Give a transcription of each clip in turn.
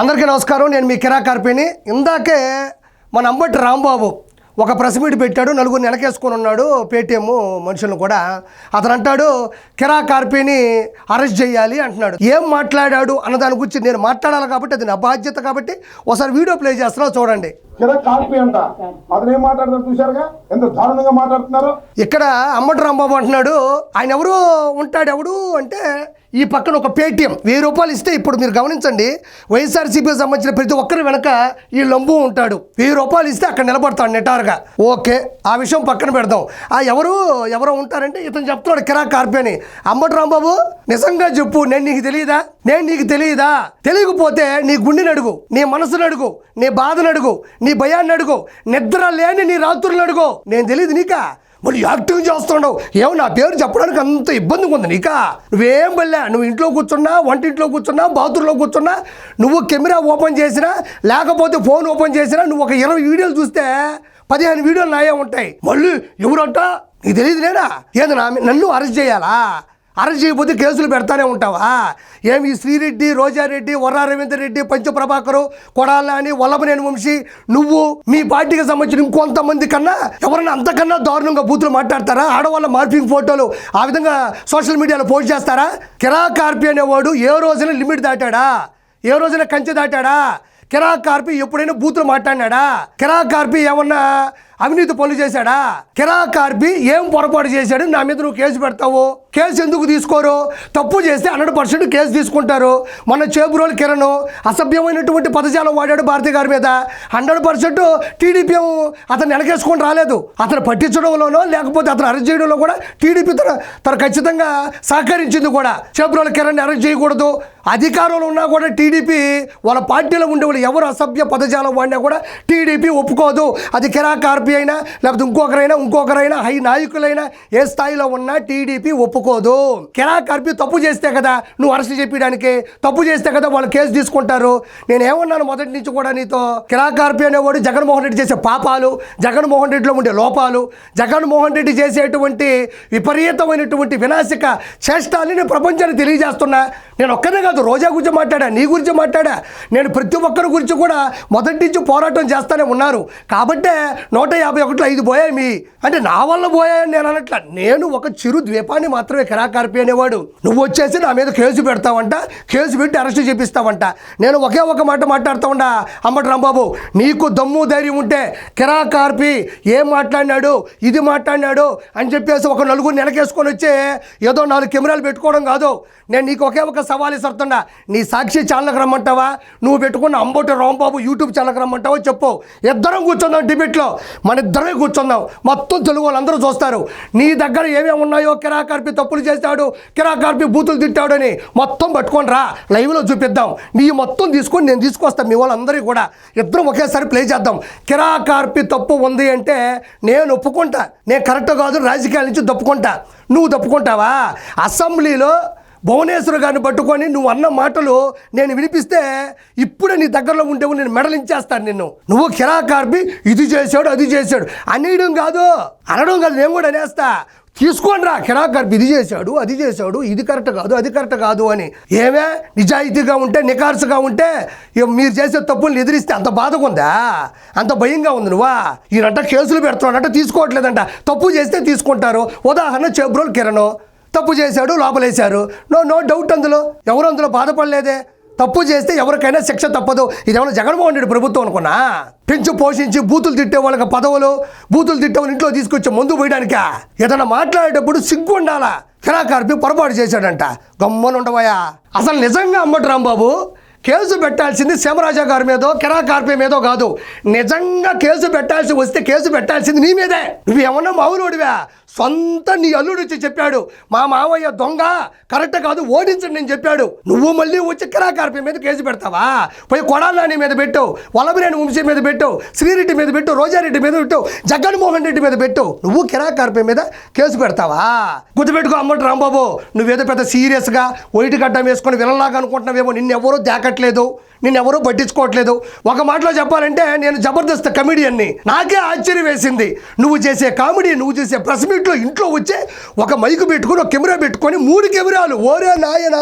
అందరికీ నమస్కారం. నేను మీ కిరా కార్పిని ఇందాకే మన అంబటి రాంబాబు ఒక ప్రెస్ మీట్ పెట్టాడు. నలుగురిని వెనకేసుకొని ఉన్నాడు. పేటీఎం మనుషులను కూడా. అతను అంటాడు కిరా కార్పీని అరెస్ట్ చేయాలి అంటున్నాడు. ఏం మాట్లాడాడు అన్న దాని గురించి నేను మాట్లాడాలి కాబట్టి అది నా బాధ్యత కాబట్టి ఒకసారి వీడియో ప్లే చేస్తున్నా చూడండి. ఇక్కడ అమ్మటి రాంబాబు అంటున్నాడు ఆయన ఎవరు? ఉంటాడు ఎవడు? అంటే ఈ పక్కన ఒక పేటిఎం. వెయ్యి రూపాయలు ఇస్తే ఇప్పుడు మీరు గమనించండి వైఎస్ఆర్సీపీకి సంబంధించిన ప్రతి ఒక్కరి వెనక ఈ లంబు ఉంటాడు. వెయ్యి రూపాయలు ఇస్తే అక్కడ నిలబడతాడు నిటారుగా. ఓకే ఆ విషయం పక్కన పెడదాం. ఆ ఎవరు ఎవరో ఉంటారంటే ఇతను చెప్తున్నాడు కిరా కార్పేని అమ్మటి రాంబాబు నిజంగా చెప్పు నేను నీకు తెలియదా? నేను నీకు తెలియదా? తెలియకపోతే నీ గుండెని అడుగు నీ మనసును అడుగు నీ బాధను అడుగు నీ భయాన్ని అడుగు నిద్ర లేని నీ రాత్రులను అడుగు. నేను తెలియదు నీకా? మరి యాక్టింగ్ చేస్తున్నావు? ఏమో నా పేరు చెప్పడానికి అంత ఇబ్బందిగా ఉంది నీకా? నువ్వేం వెళ్ళా నువ్వు ఇంట్లో కూర్చున్నా వంటింట్లో కూర్చున్నా బాత్రూంలో కూర్చున్నా నువ్వు కెమెరా ఓపెన్ చేసినా లేకపోతే ఫోన్ ఓపెన్ చేసినా నువ్వు ఒక ఇరవై వీడియోలు చూస్తే పదిహేను వీడియోలు నాయే ఉంటాయి. మళ్ళీ ఎవరంట? నీకు తెలియదు లేదా ఏదో నా నన్ను అరెస్ట్ చేయాలా? అరెస్ట్ చేయకపోతే కేసులు పెడతానే ఉంటావా? ఏమి శ్రీరెడ్డి రోజారెడ్డి వర్రా రవీందర్ రెడ్డి పంచప్రభాకరు కొడాలని వల్లభనేని వంశీ నువ్వు మీ పార్టీకి సంబంధించిన ఇంకొంతమంది కన్నా ఎవరైనా అంతకన్నా దారుణంగా బూతులు మాట్లాడతారా? ఆడవాళ్ళ మార్పింగ్ ఫోటోలు ఆ విధంగా సోషల్ మీడియాలో పోస్ట్ చేస్తారా? కిరా కార్పి అనేవాడు ఏ రోజున లిమిట్ దాటాడా? ఏ రోజున కంచె దాటాడా? కిరా కార్పి ఎప్పుడైనా బూతులు మాట్లాడినాడా? కిరా కార్పి ఏమన్నా అవినీతి పనులు చేశాడా? కిరా కార్పి ఏం పొరపాటు చేశాడు? నా మీద నువ్వు కేసు పెడతావు. కేసు ఎందుకు తీసుకోరు? తప్పు చేస్తే హండ్రెడ్ పర్సెంట్ కేసు తీసుకుంటారు. మన చేబురోలు కిరణ్ అసభ్యమైనటువంటి పదజాలం వాడాడు భారతి గారి మీద. హండ్రెడ్ పర్సెంట్ టీడీపీ అతను వెనకేసుకొని రాలేదు. అతను పట్టించడంలోనో లేకపోతే అతను అరెస్ట్ చేయడంలో కూడా టీడీపీ తన తన ఖచ్చితంగా సహకరించింది కూడా. చేబురోల కిరణ్ అరెస్ట్ చేయకూడదు. అధికారంలో ఉన్నా కూడా టీడీపీ వాళ్ళ పార్టీలో ఉండే వాళ్ళు ఎవరు అసభ్య పదజాలం వాడినా కూడా టీడీపీ ఒప్పుకోదు. అది కిరా కార్పి అయినా లేకపోతే ఇంకొకరైనా ఇంకొకరైనా హై నాయకులైనా ఏ స్థాయిలో ఉన్నా టీడీపీ ఒప్పుకోదు. కిరా కార్పి తప్పు చేస్తే కదా నువ్వు అరెస్ట్ చెప్పడానికి తప్పు చేస్తే కదా వాళ్ళు కేసు తీసుకుంటారు. నేను ఏమన్నాను మొదటి నుంచి కూడా నీతో కిరా కార్పి అనేవాడు జగన్మోహన్ రెడ్డి చేసే పాపాలు జగన్మోహన్ రెడ్డిలో ఉండే లోపాలు జగన్మోహన్ రెడ్డి చేసేటువంటి విపరీతమైనటువంటి వినాశక చేష్టాలని నేను ప్రపంచానికి తెలియజేస్తున్నా. నేను ఒక్కనే కాదు రోజా గురించి మాట్లాడా నీ గురించి మాట్లాడా. నేను ప్రతి ఒక్కరి గురించి కూడా మొదటి నుంచి పోరాటం చేస్తానే ఉన్నారు. కాబట్టే నూట యాభై ఒకటిలో ఐదు పోయాయి మీ. అంటే నా వల్ల పోయాయని నేను అనట్ల. నేను ఒక చిరు ద్వీపాన్ని మాత్రమే కిరాకార్పి అనేవాడు. నువ్వు వచ్చేసి నా మీద కేసు పెడతావంట కేసు పెట్టి అరెస్ట్ చేపిస్తావంట. నేను ఒకే ఒక మాట మాట్లాడుతూ ఉండా అమ్మటి రాంబాబు నీకు దమ్ము ధైర్యం ఉంటే కిరాకార్పి ఏం మాట్లాడినాడు ఇది మాట్లాడినాడు అని చెప్పేసి ఒక నలుగురు నెలకేసుకొని వచ్చి ఏదో నాలుగు కెమెరాలు పెట్టుకోవడం కాదు. నేను నీకు ఒకే ఒక సవాల్ ఇస్తున్నా నీ సాక్షి ఛానల్కి రమ్మంటావా? నువ్వు పెట్టుకున్న అంబోటి రాంబాబు యూట్యూబ్ ఛానల్కి రమ్మంటావా చెప్పు. ఇద్దరం కూర్చుందాం డిబేట్లో. మన ఇద్దరే కూర్చుందాం. మొత్తం తెలుగు వాళ్ళందరూ చూస్తారు. నీ దగ్గర ఏమేమి ఉన్నాయో కిరాకార్పి తప్పులు చేస్తాడు కిరాకార్పి బూతులు తిట్టాడని మొత్తం పట్టుకొని రా. లైవ్లో చూపిద్దాం. నీ మొత్తం తీసుకొని నేను తీసుకొస్తాను మీ వాళ్ళందరికీ కూడా. ఇద్దరం ఒకేసారి ప్లే చేద్దాం. కిరాకార్పి తప్పు ఉంది అంటే నేను ఒప్పుకుంటా. నేను కరెక్ట్ కాదు రాజకీయాల నుంచి తప్పుకుంటా. నువ్వు తప్పుకుంటావా? అసెంబ్లీలో భువనేశ్వర్ గారిని పట్టుకొని నువ్వు అన్న మాటలు నేను వినిపిస్తే ఇప్పుడే నీ దగ్గరలో ఉండేవు నేను మెడలించేస్తాను నిన్ను. నువ్వు కిరాకార్పి ఇది చేశాడు అది చేశాడు. అనేయడం కాదు అనడం కాదు నేను కూడా అనేస్తా. తీసుకోండి రా కిరాకార్పి ఇది చేశాడు అది చేశాడు ఇది కరెక్ట్ కాదు అది కరెక్ట్ కాదు అని. ఏమే? నిజాయితీగా ఉంటే నికార్సుగా ఉంటే మీరు చేసే తప్పుల్ని ఎదిరిస్తే అంత బాధగా ఉందా? అంత భయంగా ఉంది నువ్వా? ఈయనంట కేసులు పెడుతున్నాడంట తీసుకోవట్లేదంట. తప్పు చేస్తే తీసుకుంటారు. ఉదాహరణ చెబ్రోల్ కిరణ్. తప్పు చేశాడు లోపలేశారు. నో నో డౌట్ అందులో. ఎవరు అందులో బాధపడలేదే? తప్పు చేస్తే ఎవరికైనా శిక్ష తప్పదు. ఇదేమన్నా జగన్మోహన్ రెడ్డి ప్రభుత్వం అనుకున్నా? పెంచు పోషించి బూతులు తిట్టే వాళ్ళకి పదవులు బూతులు తిట్టే వాళ్ళని ఇంట్లో తీసుకొచ్చి ముందు పోయడానికా? ఏదైనా మాట్లాడేటప్పుడు సిగ్గు ఉండాలా? కిరాకార్పి పొరపాటు చేశాడంట. గమ్మను ఉండవయా అసలు నిజంగా అమ్మటి రాంబాబు కేసు పెట్టాల్సింది శివరాజా గారి మీదో కిరాకార్పి మీదో కాదు. నిజంగా కేసు పెట్టాల్సి వస్తే కేసు పెట్టాల్సింది నీ మీదే. నువ్వు ఏమన్నా మామూలుడివా సొంత నీ అల్లుడు వచ్చి చెప్పాడు మా మావయ్య దొంగ కరెక్ట్ కాదు ఓడించండి నేను చెప్పాడు. నువ్వు మళ్ళీ వచ్చి కిరాకార్పి మీద కేసు పెడతావా? పోయి కొడాలని మీద పెట్టు వల్లభనేని వంశీ మీద పెట్టు శ్రీరెడ్డి మీద పెట్టు రోజారెడ్డి మీద పెట్టు జగన్మోహన్ రెడ్డి మీద పెట్టు. నువ్వు కిరాకార్పి మీద కేసు పెడతావా? గుర్తుపెట్టుకో అమ్మటి రాంబాబు నువ్వేదో పెద్ద సీరియస్గా వైట్ గడ్డం వేసుకొని వినలాగా అనుకుంటున్నావేమో నిన్నెవరూ దాకట్లేదు నిన్నెవరూ పట్టించుకోవట్లేదు. ఒక మాటలో చెప్పాలంటే నేను జబర్దస్త్ కమెడియన్ని నాకే ఆశ్చర్యం వేసింది. నువ్వు చేసే కామెడీ నువ్వు చేసే ప్రెస్ మీట్లో ఇంట్లో వచ్చే ఒక మైకు పెట్టుకొని ఒక కెమెరా పెట్టుకొని మూడు కెమెరాలు. ఓరే నాయనా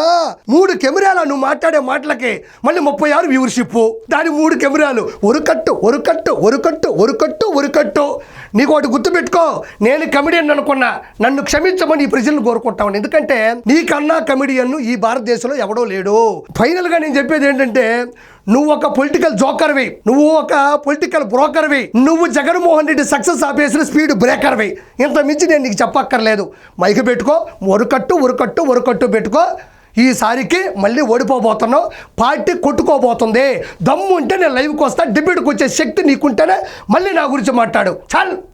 మూడు కెమెరాలు నువ్వు మాట్లాడే మాటలకి మళ్ళీ ముప్పై ఆరు వ్యూవర్షిప్ దాని మూడు కెమెరాలు. ఒరుకట్టు ఒరు కట్టు ఒరు కట్టు నీకు ఒకటి గుర్తుపెట్టుకో. నేను కమెడియన్ అనుకున్నా. నన్ను క్షమించమని ఈ ప్రజలను కోరుకుంటామని ఎందుకంటే నీకన్నా కమెడియన్ను ఈ భారతదేశంలో ఎవడో లేడు. ఫైనల్గా నేను చెప్పేది ఏంటంటే నువ్వు ఒక పొలిటికల్ జోకర్వి నువ్వు ఒక పొలిటికల్ బ్రోకర్వి నువ్వు జగన్మోహన్ రెడ్డి సక్సెస్ ఆపేసిన స్పీడ్ బ్రేకర్వి ఇంత మించి నేను నీకు చెప్పక్కర్లేదు. మైక్ పెట్టుకో. ఒరుకట్టు ఒరుకట్టు ఒరుకట్టు పెట్టుకో. ఈసారికి మళ్ళీ ఓడిపోబోతున్నావు పార్టీ కొట్టుకోబోతుంది. దమ్ము ఉంటే నేను లైవ్కి వస్తా డిబేట్కి వచ్చే శక్తి నీకుంటేనే మళ్ళీ నా గురించి మాట్లాడు. చాలు.